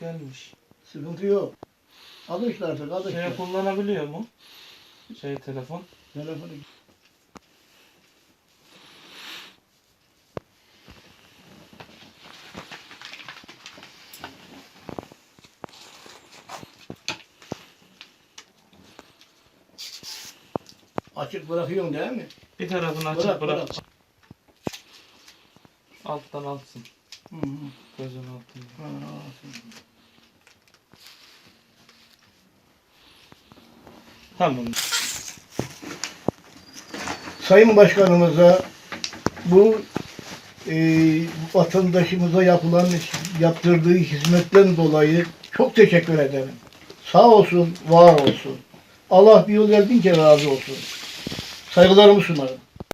gelmiş. Sıkıntı yok. Alıştı artık alıştı. Şey kullanabiliyor mu? Şey telefon. Telefonu Açık bırakıyorsun değil mi? Bir tarafını açık Bırak, bırak. bırak. Alttan alsın. Hı hı. Gözün altında. Ha, Tamam. Sayın Başkanımıza bu e, vatandaşımıza yapılan yaptırdığı hizmetten dolayı çok teşekkür ederim. Sağ olsun, var olsun. Allah bir yıl bin kere razı olsun. Saygılarımı sunarım.